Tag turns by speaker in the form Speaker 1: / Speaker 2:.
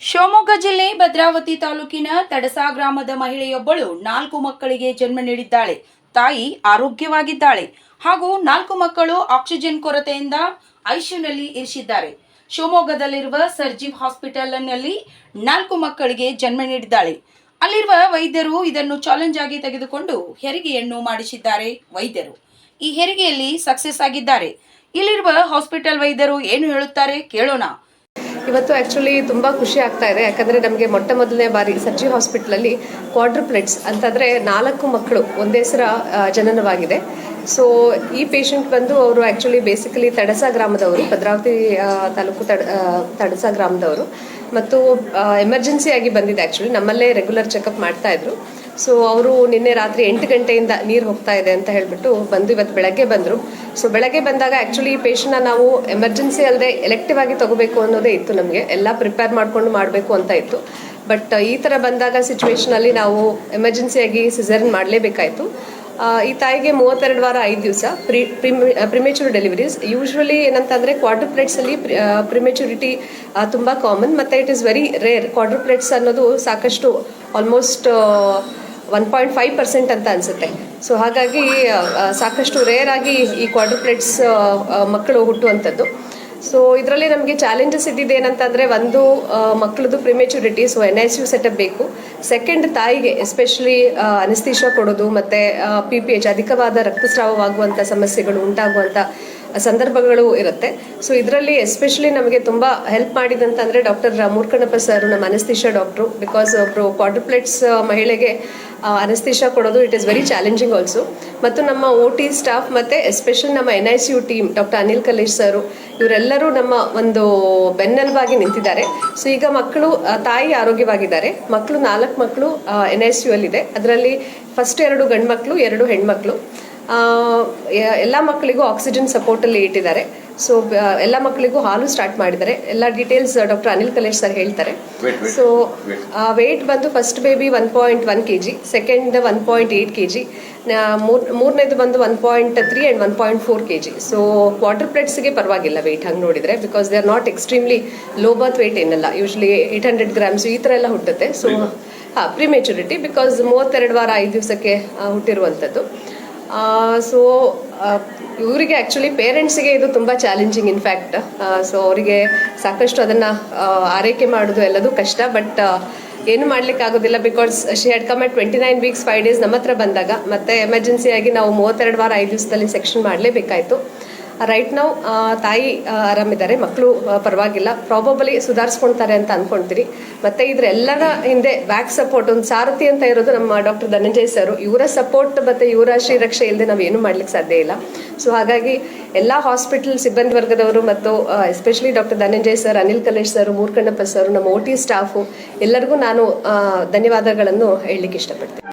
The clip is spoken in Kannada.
Speaker 1: ಶಿವಮೊಗ್ಗ ಜಿಲ್ಲೆ ಭದ್ರಾವತಿ ತಾಲೂಕಿನ ತಡಸಾ ಗ್ರಾಮದ ಮಹಿಳೆಯೊಬ್ಬಳು ನಾಲ್ಕು ಮಕ್ಕಳಿಗೆ ಜನ್ಮ ನೀಡಿದ್ದಾಳೆ. ತಾಯಿ ಆರೋಗ್ಯವಾಗಿದ್ದಾಳೆ. ಹಾಗೂ ನಾಲ್ಕು ಮಕ್ಕಳು ಆಕ್ಸಿಜನ್ ಕೊರತೆಯಿಂದ ಐಸಿಯುನಲ್ಲಿ ಇರಿಸಿದ್ದಾರೆ. ಶಿವಮೊಗ್ಗದಲ್ಲಿರುವ ಸರ್ಜಿವ್ ಹಾಸ್ಪಿಟಲ್ನಲ್ಲಿ ನಾಲ್ಕು ಮಕ್ಕಳಿಗೆ ಜನ್ಮ ನೀಡಿದ್ದಾಳೆ. ಅಲ್ಲಿರುವ ವೈದ್ಯರು ಇದನ್ನು ಚಾಲೆಂಜ್ ಆಗಿ ತೆಗೆದುಕೊಂಡು ಹೆರಿಗೆಯನ್ನು ಮಾಡಿಸಿದ್ದಾರೆ ವೈದ್ಯರು. ಈ ಹೆರಿಗೆಯಲ್ಲಿ ಸಕ್ಸಸ್ ಆಗಿದ್ದಾರೆ. ಇಲ್ಲಿರುವ ಹಾಸ್ಪಿಟಲ್ ವೈದ್ಯರು ಏನು ಹೇಳುತ್ತಾರೆ ಕೇಳೋಣ.
Speaker 2: ಇವತ್ತು ಆ್ಯಕ್ಚುಲಿ ತುಂಬ ಖುಷಿ ಆಗ್ತಾ ಇದೆ. ಯಾಕಂದರೆ ನಮಗೆ ಮೊಟ್ಟ ಮೊದಲನೇ ಬಾರಿ ಸರ್ಜಿ ಹಾಸ್ಪಿಟ್ಲಲ್ಲಿ ಕ್ವಾಡ್ರಪ್ಲೆಟ್ಸ್ ಅಂತಂದರೆ ನಾಲ್ಕು ಮಕ್ಕಳು ಒಂದೇ ಸರ ಜನನವಾಗಿದೆ. ಸೊ ಈ ಪೇಷಂಟ್ ಬಂದು ಅವರು ಆ್ಯಕ್ಚುಲಿ ಬೇಸಿಕಲಿ ತಡಸ ಗ್ರಾಮದವರು, ಭದ್ರಾವತಿ ತಾಲೂಕು ತಡ ತಡಸ ಗ್ರಾಮದವರು. ಮತ್ತು ಎಮರ್ಜೆನ್ಸಿಯಾಗಿ ಬಂದಿದೆ ಆ್ಯಕ್ಚುಲಿ ನಮ್ಮಲ್ಲೇ ರೆಗ್ಯುಲರ್ ಚೆಕಪ್ ಮಾಡ್ತಾ ಇದ್ರು. ಸೊ ಅವರು ನಿನ್ನೆ ರಾತ್ರಿ ಎಂಟು ಗಂಟೆಯಿಂದ ನೀರು ಹೋಗ್ತಾ ಇದೆ ಅಂತ ಹೇಳಿಬಿಟ್ಟು ಬಂದು ಇವತ್ತು ಬೆಳಗ್ಗೆ ಬಂದರು. ಸೊ ಬೆಳಗ್ಗೆ ಬಂದಾಗ ಆ್ಯಕ್ಚುಲಿ ಈ ಪೇಷಂಟ್ನ ನಾವು ಎಮರ್ಜೆನ್ಸಿ ಅಲ್ಲದೆ ಎಲೆಕ್ಟಿವ್ ಆಗಿ ತಗೋಬೇಕು ಅನ್ನೋದೇ ಇತ್ತು ನಮಗೆ. ಎಲ್ಲ ಪ್ರಿಪೇರ್ ಮಾಡಿಕೊಂಡು ಮಾಡಬೇಕು ಅಂತ ಇತ್ತು. ಬಟ್ ಈ ಥರ ಬಂದಾಗ ಸಿಚುವೇಶನಲ್ಲಿ ನಾವು ಎಮರ್ಜೆನ್ಸಿಯಾಗಿ ಸಿಸರ್ನ್ ಮಾಡಲೇಬೇಕಾಯಿತು. ಈ ತಾಯಿಗೆ ಮೂವತ್ತೆರಡು ವಾರ ಐದು ದಿವಸ ಪ್ರಿ ಪ್ರಿಮೆಚುರ್ ಡೆಲಿವರೀಸ್ ಯೂಶ್ವಲಿ ಏನಂತಂದರೆ ಕ್ವಾಡ್ರುಪ್ಲೇಟ್ಸಲ್ಲಿ ಪ್ರಿಮೆಚುರಿಟಿ ತುಂಬ ಕಾಮನ್ ಮತ್ತು it is very rare quadruplets ಅನ್ನೋದು ಸಾಕಷ್ಟು almost one point five percent ಅಂತ ಅನಿಸುತ್ತೆ. ಸೊ ಹಾಗಾಗಿ ಸಾಕಷ್ಟು ರೇರ್ ಆಗಿ ಈ ಕ್ವಾಡ್ರುಪ್ಲೇಟ್ಸ್ ಮಕ್ಕಳು ಹುಟ್ಟುವಂಥದ್ದು. ಸೊ ಇದರಲ್ಲಿ ನಮಗೆ ಚಾಲೆಂಜಸ್ ಇದ್ದಿದ್ದು ಏನಂತಂದರೆ, ಒಂದು ಮಕ್ಕಳದ್ದು prematurity so N S U setup ಬೇಕು. ಸೆಕೆಂಡ್ ತಾಯಿಗೆ ಎಸ್ಪೆಷಲಿ ಅನಿಸ್ತೀಶ ಕೊಡೋದು, ಮತ್ತು ಪಿ ಪಿ ಎಚ್ ಅಧಿಕವಾದ ರಕ್ತಸ್ರಾವವಾಗುವಂಥ ಸಮಸ್ಯೆಗಳು ಉಂಟಾಗುವಂಥ ಸಂದರ್ಭಗಳು ಇರುತ್ತೆ. ಸೊ ಇದರಲ್ಲಿ ಎಸ್ಪೆಷಲಿ ನಮಗೆ ತುಂಬ ಹೆಲ್ಪ್ ಮಾಡಿದಂತಂದರೆ ಡಾಕ್ಟರ್ ಮೂರ್ಕಣ್ಣಪ್ಪ ಸರ್ ನಮ್ಮ ಅನಸ್ತಿಷಾ ಡಾಕ್ಟ್ರು ಬಿಕಾಸ್ ಒಬ್ಬರು ಕ್ವಾಡ್ರಪ್ಲೆಟ್ಸ್ ಮಹಿಳೆಗೆ ಅನಸ್ತೀಶ ಕೊಡೋದು it is very challenging also ಮತ್ತು ನಮ್ಮ ಓ ಟಿ ಸ್ಟಾಫ್ ಮತ್ತು ಎಸ್ಪೆಷಲಿ ನಮ್ಮ N I C U team doctor Anil Kalesh sir ಇವರೆಲ್ಲರೂ ನಮ್ಮ ಒಂದು ಬೆನ್ನೆಲುಬಾಗಿ ನಿಂತಿದ್ದಾರೆ. ಸೊ ಈಗ ಮಕ್ಕಳು ತಾಯಿ ಆರೋಗ್ಯವಾಗಿದ್ದಾರೆ. ಮಕ್ಕಳು ನಾಲ್ಕು ಮಕ್ಕಳು ಎನ್ ಐ ಸಿ ಯು ಅಲ್ಲಿದೆ. ಅದರಲ್ಲಿ ಫಸ್ಟ್ ಎರಡು ಗಂಡು ಮಕ್ಕಳು ಎರಡು ಹೆಣ್ಮಕ್ಳು. ಎಲ್ಲ ಮಕ್ಕಳಿಗೂ ಆಕ್ಸಿಜನ್ ಸಪೋರ್ಟಲ್ಲಿ ಇಟ್ಟಿದ್ದಾರೆ. ಸೊ ಎಲ್ಲ ಮಕ್ಕಳಿಗೂ ಹಾಲು ಸ್ಟಾರ್ಟ್ ಮಾಡಿದ್ದಾರೆ. ಎಲ್ಲ details doctor Anil Kalesh sir ಹೇಳ್ತಾರೆ. ಸೊ ವೆಯ್ಟ್ ಬಂದು first baby one point one K G second one point eight K G ಮೂರನೇದು ಬಂದು one point three and one point four K G so water ಪ್ಲೇಟ್ಸ್ಗೆ ಪರವಾಗಿಲ್ಲ ವೆಯ್ಟ್ ಹಂಗೆ ನೋಡಿದರೆ because they are not extremely low birth weight ಏನಲ್ಲ. ಯೂಶ್ವಲಿ ಏಯ್ಟ್ ಹಂಡ್ರೆಡ್ ಗ್ರಾಮ್ಸ್ ಈ ಥರ ಎಲ್ಲ ಹುಟ್ಟುತ್ತೆ. ಸೊ ಹಾಂ ಪ್ರಿಮೆಚುರಿಟಿ ಬಿಕಾಸ್ ಮೂವತ್ತೆರಡು ವಾರ ಐದು ದಿವಸಕ್ಕೆ ಹುಟ್ಟಿರುವಂಥದ್ದು ಸೊ ಇವರಿಗೆ ಆ್ಯಕ್ಚುಲಿ ಪೇರೆಂಟ್ಸಿಗೆ ಇದು ತುಂಬ ಚಾಲೆಂಜಿಂಗ್ ಇನ್ಫ್ಯಾಕ್ಟ್ ಸೊ ಅವರಿಗೆ ಸಾಕಷ್ಟು ಅದನ್ನು ಆರೈಕೆ ಮಾಡೋದು ಎಲ್ಲದೂ ಕಷ್ಟ ಬಟ್ ಏನು ಮಾಡ್ಲಿಕ್ಕೆ ಆಗೋದಿಲ್ಲ because she had come at twenty nine weeks five days ನಮ್ಮ ಹತ್ರ ಬಂದಾಗ, ಮತ್ತೆ ಎಮರ್ಜೆನ್ಸಿಯಾಗಿ ನಾವು ಮೂವತ್ತೆರಡು ವಾರ ಐದು ದಿವಸದಲ್ಲಿ ಸೆಕ್ಷನ್ ಮಾಡಲೇಬೇಕಾಯಿತು. ರೈಟ್ ನಾವು ತಾಯಿ ಆರಾಮಿದ್ದಾರೆ. ಮಕ್ಕಳು ಪರವಾಗಿಲ್ಲ. ಪ್ರಾಬಬಲಿ ಸುಧಾರಿಸ್ಕೊಳ್ತಾರೆ ಅಂತ ಅನ್ಕೊಂತೀರಿ. ಮತ್ತೆ ಇದ್ರೆಲ್ಲರ ಹಿಂದೆ ಬ್ಯಾಕ್ ಸಪೋರ್ಟ್ ಒಂದು ಸಾರಥಿ ಅಂತ ಇರೋದು ನಮ್ಮ ಡಾಕ್ಟರ್ ಧನಂಜಯ್ ಸರ್. ಇವರ ಸಪೋರ್ಟ್ ಮತ್ತೆ ಇವರ ಶ್ರೀರಕ್ಷೆ ಇಲ್ಲದೆ ನಾವು ಏನು ಮಾಡ್ಲಿಕ್ಕೆ ಸಾಧ್ಯ ಇಲ್ಲ. ಸೊ ಹಾಗಾಗಿ ಎಲ್ಲ ಹಾಸ್ಪಿಟಲ್ ಸಿಬ್ಬಂದಿ ವರ್ಗದವರು ಮತ್ತು especially doctor Dhananjay sir, Anil Kalesh sir, Moorkannappa sir, ನಮ್ಮ ಓ ಟಿ ಸ್ಟಾಫು ಎಲ್ಲರಿಗೂ ನಾನು ಧನ್ಯವಾದಗಳನ್ನು ಹೇಳಲಿಕ್ಕೆ ಇಷ್ಟಪಡ್ತೀನಿ.